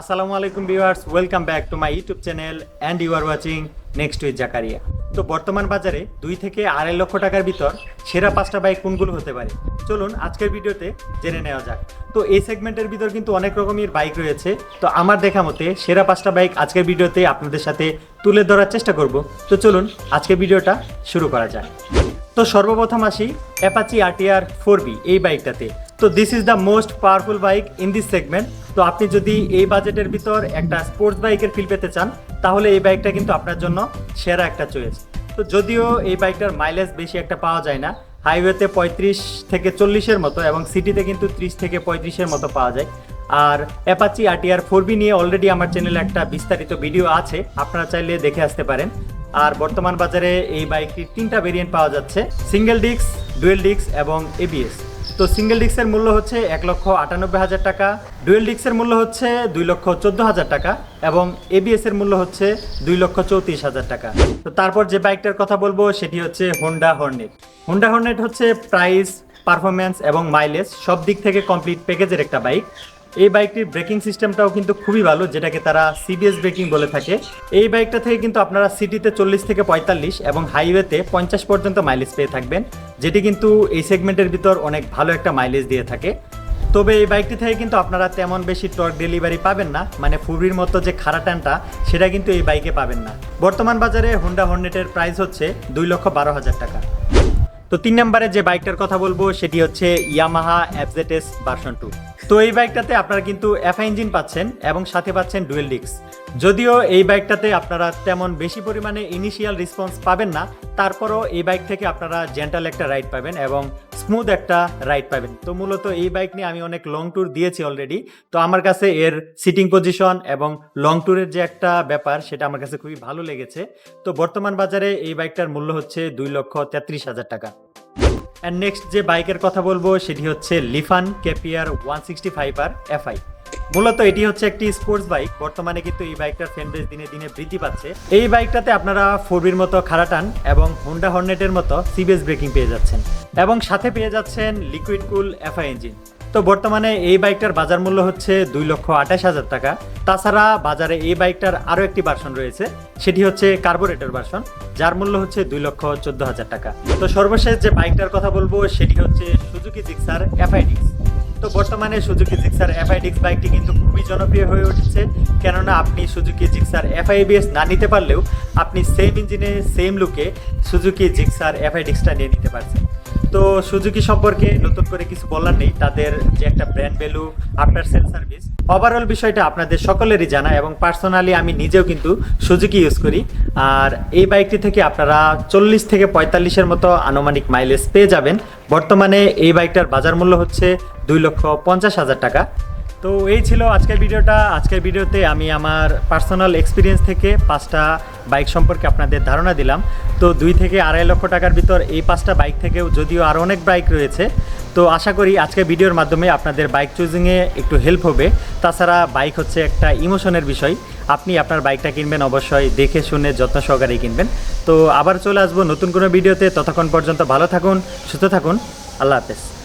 আসসালামু আলাইকুম viewers, welcome back to my YouTube channel and you are watching next with Zakaria. তো বর্তমান বাজারে দুই থেকে আড়াই লক্ষ টাকার ভিতর সেরা পাঁচটা বাইক কোনগুলো হতে পারে? চলুন আজকের ভিডিওতে জেনে নেওয়া যাক। তো এই সেগমেন্টের ভিতর কিন্তু অনেক রকমের বাইক রয়েছে। তো আমার দেখা মতে সেরা পাঁচটা বাইক আজকের ভিডিওতে আপনাদের সাথে তুলে ধরার চেষ্টা করব। তো চলুন আজকের ভিডিওটা শুরু করা যাক। তো সর্বপ্রথম আসি অ্যাপাচি আরটিআর ফোর বি এই বাইকটাতে। তো this is the most powerful bike in this segment তো আপনি যদি এই বাজেটের ভিতর একটা স্পোর্টস বাইকের ফিল পেতে চান, তাহলে এই বাইকটা কিন্তু আপনার জন্য সেরা একটা চয়েস তো যদিও এই বাইকটার মাইলেজ বেশি একটা পাওয়া যায় না হাইওয়েতে পঁয়ত্রিশ থেকে চল্লিশের মতো এবং সিটিতে কিন্তু ত্রিশ থেকে পঁয়ত্রিশের মতো পাওয়া যায়। আর অ্যাপাচি আরটিআর ফোর বি নিয়ে অলরেডি আমার চ্যানেলে একটা বিস্তারিত ভিডিও আছে, আপনারা চাইলে দেখে আসতে পারেন। আর বর্তমান বাজারে এই বাইকটির তিনটা ভেরিয়েন্ট পাওয়া যাচ্ছে সিঙ্গেল ডিস্ক ডুয়েল ডিস্ক এবং এবিএস তো সিঙ্গেল ডিস্কের মূল্য হচ্ছে এক লক্ষ আটানব্বই হাজার টাকা ডুয়েল ডিস্কের মূল্য হচ্ছে দুই লক্ষ চোদ্দ হাজার টাকা এবং এবিএস এর মূল্য হচ্ছে দুই লক্ষ চৌত্রিশ হাজার টাকা। তো তারপর যে বাইকটার কথা বলব সেটি হচ্ছে হোন্ডা হর্নেট হোন্ডা হর্নেট হচ্ছে প্রাইস পারফরমেন্স এবং মাইলেজ সব দিক থেকে কমপ্লিট প্যাকেজের একটা বাইক। এই বাইকটির ব্রেকিং সিস্টেমটাও কিন্তু খুবই ভালো, যেটাকে তারা সিবিএস ব্রেকিং বলে থাকে। এই বাইকটা থেকে কিন্তু আপনারা সিটিতে চল্লিশ থেকে পঁয়তাল্লিশ এবং হাইওয়েতে পঞ্চাশ পর্যন্ত মাইলেজ পেয়ে থাকবেন। যেটি কিন্তু এই সেগমেন্টের ভিতর অনেক ভালো একটা মাইলেজ দিয়ে থাকে। তবে এই বাইকটি থেকে কিন্তু আপনারা তেমন বেশি টর্ক ডেলিভারি পাবেন না। মানে ফুবির মতো যে খাড়া টানটা, সেটা কিন্তু এই বাইকে পাবেন না। বর্তমান বাজারে হোন্ডা হর্নেটের প্রাইস হচ্ছে দুই লক্ষ বারো হাজার টাকা। তো তিন নম্বরে যে বাইকটার কথা বলব, সেটি হচ্ছে ইয়ামাহা এফজেডএস ভার্সন টু তো এই বাইকটাতে আপনারা কিন্তু এফআই ইঞ্জিন পাচ্ছেন এবং সাথে পাচ্ছেন ডুয়েল ডিক্স যদিও এই বাইকটাতে আপনারা তেমন বেশি পরিমাণে ইনিশিয়াল রেসপন্স পাবেন না, তারপরও এই বাইক থেকে আপনারা জেন্টাল একটা রাইড পাবেন এবং স্মুথ একটা রাইড পাবেন। তো মূলত এই বাইক নিয়ে আমি অনেক লং ট্যুর দিয়েছি অলরেডি তো আমার কাছে এর সিটিং পজিশন এবং লং ট্যুরের যে একটা ব্যাপার, সেটা আমার কাছে খুবই ভালো লেগেছে। তো বর্তমান বাজারে এই বাইকটার মূল্য হচ্ছে দুই লক্ষ তেত্রিশ হাজার টাকা। অ্যান্ড নেক্সট যে বাইকের কথা বলব, সেটি হচ্ছে Lifan KPR one sixty five R FI. মূলত এটি হচ্ছে একটি স্পোর্টস বাইক বর্তমানে কিন্তু এই বাইকটার ফ্যান বেস দিনে দিনে বৃদ্ধি পাচ্ছে। এই বাইকটাতে আপনারা ফোরবির মতো খারাটান এবং হোন্ডা হর্নেটের মতো সিবিএস ব্রেকিং পেয়ে যাচ্ছেন। এবং সাথে পেয়ে যাচ্ছেন লিকুইড কুল এফআই ইঞ্জিন তো বর্তমানে এই বাইকটার বাজার মূল্য হচ্ছে দুই লক্ষ আঠাশ হাজার টাকা। তাছাড়া বাজারে এই বাইকটার আরও একটি ভার্সন রয়েছে, সেটি হচ্ছে কার্বোরেটর ভার্সন যার মূল্য হচ্ছে দুই লক্ষ চোদ্দ হাজার টাকা। তো সর্বশেষ যে বাইকটার কথা বলব, সেটি হচ্ছে সুজুকি জিক্সার এফআইডিক্স বর্তমানে সুজুকি জিক্সার এফআই ডিক্স বাইকটি কিন্তু খুবই জনপ্রিয় হয়ে উঠেছে। কেননা আপনি সুজুকি জিক্সার এফআই বিএস না নিতে পারলেও আপনি সেম ইঞ্জিনে, সেম লুকে সুজুকি জিক্সার এফআই ডিক্সটা নিয়ে নিতে পারছেন। তো সুজুকি সম্পর্কে নতুন করে কিছু বলার নেই। তাদের যে একটা brand value after sale service overall বিষয়টা আপনাদের সকলেরই জানা এবং পার্সোনালি আমি নিজেও কিন্তু সুজুকি ইউজ করি। আর এই বাইকটি থেকে আপনারা চল্লিশ থেকে পঁয়তাল্লিশের মতো আনুমানিক মাইলেজ পেয়ে যাবেন। বর্তমানে এই বাইকটার বাজার মূল্য হচ্ছে দুই লক্ষ পঞ্চাশ হাজার টাকা। তো এই ছিল আজকের ভিডিওটা। আজকের ভিডিওতে আমি আমার পার্সোনাল এক্সপিরিয়েন্স থেকে পাঁচটা বাইক সম্পর্কে আপনাদের ধারণা দিলাম। তো দুই থেকে আড়াই লক্ষ টাকার ভিতর এই পাঁচটা বাইক থেকেও যদিও আরও অনেক বাইক রয়েছে, তো আশা করি আজকের ভিডিওর মাধ্যমে আপনাদের বাইক চুজিংয়ে একটু হেল্প হবে। তাছাড়া বাইক হচ্ছে একটা ইমোশনের বিষয়। আপনি আপনার বাইকটা কিনবেন, অবশ্যই দেখে শুনে যত্ন সহকারে কিনবেন। তো আবার চলে আসব নতুন কোনো ভিডিওতে। ততক্ষণ পর্যন্ত ভালো থাকুন, সুস্থ থাকুন। আল্লাহ হাফেজ।